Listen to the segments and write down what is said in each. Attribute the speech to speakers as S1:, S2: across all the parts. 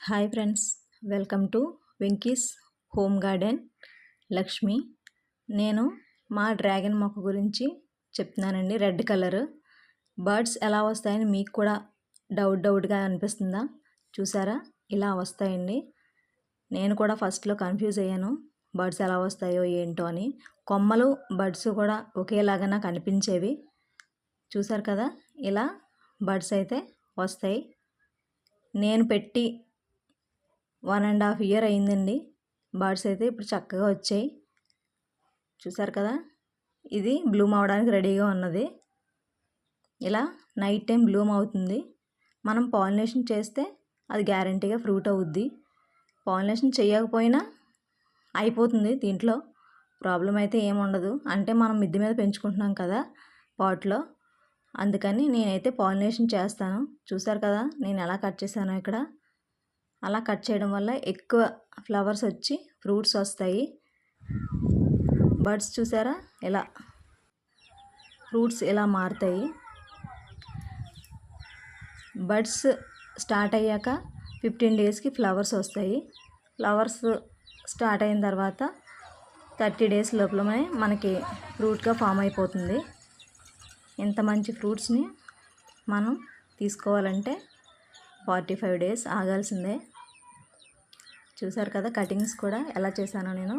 S1: Hi friends welcome to Venky's home garden Lakshmi నేను మా dragon మొక్క గురించి చెప్తున్నానండి రెడ్ కలర్ బర్డ్స్ ఎలా వస్తాయని మీకు కూడా డౌట్ డౌట్గా అనిపిస్తుందా? చూసారా? ఇలా వస్తాయండి. నేను కూడా ఫస్ట్లో కన్ఫ్యూజ్ అయ్యాను బర్డ్స్ ఎలా వస్తాయో ఏంటో అని. కొమ్మలు బర్డ్స్ కూడా ఒకేలాగా నాకు అనిపించేవి. చూసారు కదా? ఇలా బర్డ్స్ అయితే వస్తాయి. నేను పెట్టి వన్ అండ్ హాఫ్ ఇయర్ అయిందండి. బర్డ్స్ అయితే ఇప్పుడు చక్కగా వచ్చాయి. చూసారు కదా? ఇది బ్లూమ్ అవడానికి రెడీగా ఉన్నది. ఇలా నైట్ టైం బ్లూమ్ అవుతుంది. మనం పాలినేషన్ చేస్తే అది గ్యారంటీగా ఫ్రూట్ అవుద్ది. పాలినేషన్ చేయకపోయినా అయిపోతుంది దీంట్లో. ప్రాబ్లం అయితే ఏముండదు అంటే మనం మిద్దె మీద పెంచుకుంటున్నాం కదా పాట్లో. అందుకని నేనైతే పాలినేషన్ చేస్తాను. చూసారు కదా? నేను ఎలా కట్ చేశాను ఇక్కడ. అలా కట్ చేయడం వల్ల ఎక్కువ ఫ్లవర్స్ వచ్చి ఫ్రూట్స్ వస్తాయి. బర్డ్స్ చూసారా? ఎలా? ఫ్రూట్స్ ఎలా మారుతాయి? బర్డ్స్ స్టార్ట్ అయ్యాక ఫిఫ్టీన్ డేస్కి ఫ్లవర్స్ వస్తాయి. ఫ్లవర్స్ స్టార్ట్ అయిన తర్వాత థర్టీ డేస్ లోపలనే మనకి ఫ్రూట్గా ఫామ్ అయిపోతుంది. ఇంత మంచి ఫ్రూట్స్ని మనం తీసుకోవాలంటే ఫార్టీ ఫైవ్ డేస్ ఆగాల్సిందే. చూసారు కదా కటింగ్స్ కూడా ఎలా చేశానో నేను.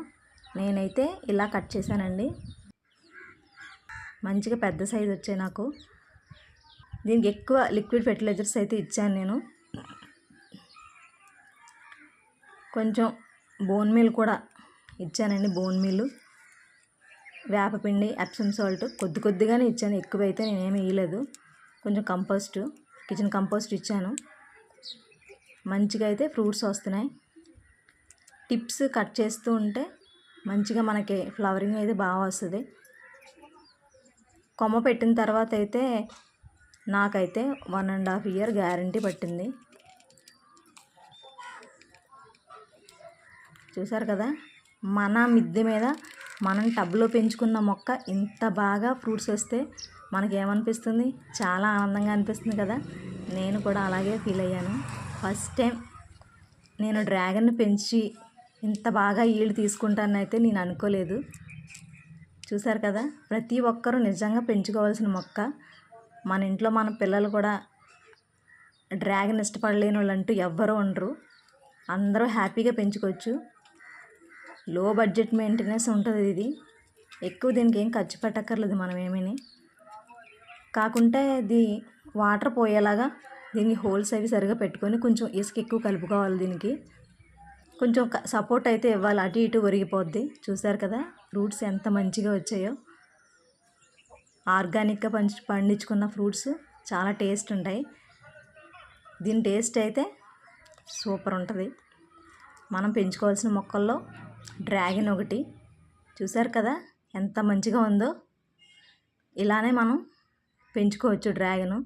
S1: నేనైతే ఇలా కట్ చేశానండి. మంచిగా పెద్ద సైజు వచ్చాయి నాకు. దీనికి ఎక్కువ లిక్విడ్ ఫెర్టిలైజర్స్ అయితే ఇచ్చాను నేను. కొంచెం బోన్ మీల్ కూడా ఇచ్చానండి బోన్ మీల్. వేపపిండి అప్సమ్ సాల్ట్ కొద్ది కొద్దిగానే ఇచ్చాను ఎక్కువైతే నేనేమి వేయలేదు కొంచెం కంపోస్ట్ కిచెన్ కంపోస్ట్ ఇచ్చాను. మంచిగా అయితే ఫ్రూట్స్ వస్తున్నాయి. టిప్స్ కట్ చేస్తూ ఉంటే మంచిగా మనకి ఫ్లవరింగ్ అయితే బాగా వస్తుంది. కొమ్మ పెట్టిన తర్వాత అయితే నాకైతే one and half year guarantee పట్టింది. చూసారు కదా? మన మిద్దె మీద మనం టబ్లో పెంచుకున్న మొక్క ఇంత బాగా ఫ్రూట్స్ వస్తే మనకేమనిపిస్తుంది? చాలా ఆనందంగా అనిపిస్తుంది కదా? నేను కూడా అలాగే ఫీల్ అయ్యాను. ఫస్ట్ టైం నేను డ్రాగన్ పెంచి ఇంత బాగా ఈల్డ్ తీసుకుంటానైతే నేను అనుకోలేదు. చూసారు కదా? ప్రతి ఒక్కరూ నిజంగా పెంచుకోవాల్సిన మొక్క. మన ఇంట్లో మన పిల్లలు కూడా డ్రాగన్ ఇష్టపడలేని వాళ్ళు అంటూ ఎవ్వరూ ఉండరు. అందరూ హ్యాపీగా పెంచుకోవచ్చు. లో బడ్జెట్ మెయింటెనెన్స్ ఉంటుంది ఇది. ఎక్కువ దీనికి ఏం ఖర్చు పెట్టక్కర్లేదు మనం ఏమీ కాకుంటే ఇది వాటర్ పోయేలాగా దీన్ని హోల్స్ అవి సరిగా పెట్టుకొని కొంచెం ఇసుక ఎక్కువ కలుపుకోవాలి దీనికి. కొంచెం సపోర్ట్ అయితే ఇవ్వాలి. అటు ఇటు ఒరిగిపోద్ది. చూసారు కదా? ఫ్రూట్స్ ఎంత మంచిగా వచ్చాయో. ఆర్గానిక్గా పంచి పండించుకున్న ఫ్రూట్స్ చాలా టేస్ట్ ఉంటాయి. దీని టేస్ట్ అయితే సూపర్ ఉంటుంది. మనం పెంచుకోవాల్సిన మొక్కల్లో డ్రాగన్ ఒకటి. చూసారు కదా? ఎంత మంచిగా ఉందో. ఇలానే మనం పెంచుకోవచ్చు డ్రాగను